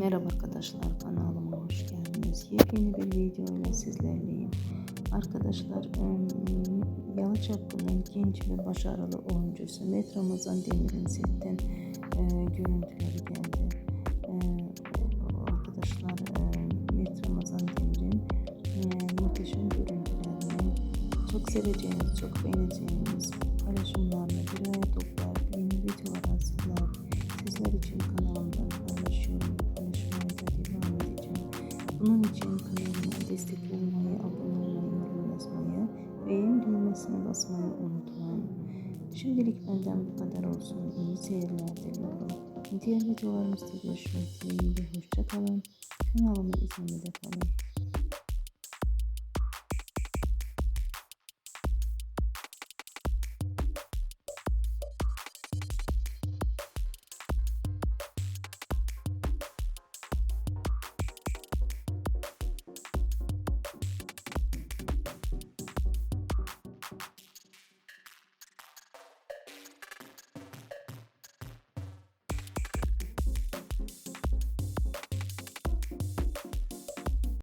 Merhaba arkadaşlar kanalıma hoş geldiniz. Yepyeni bir video ile sizlerleyim. Arkadaşlar Yalı Çapkın'ın genç ve başarılı oyuncusu Met Ramazan Demir'in setten e, görüntüleri geldi. E, arkadaşlar e, Met Ramazan Demir'in muhteşem görüntülerini çok seveceğiniz, çok beğeneceğiniz paylaşımlarla bir araya toplayıp yeni videolar hazırlayıp sizler için kanalımda Bunun için kanalıma destek olmayı, abone olmayı, yorum yazmayı ve beğen düğmesine basmayı unutmayın. Şimdilik benden bu kadar olsun. İyi seyirler diliyorum. Diğer videolarımızda görüşmek dileğiyle. Hoşça kalın. Kanalımı izlemede kalın.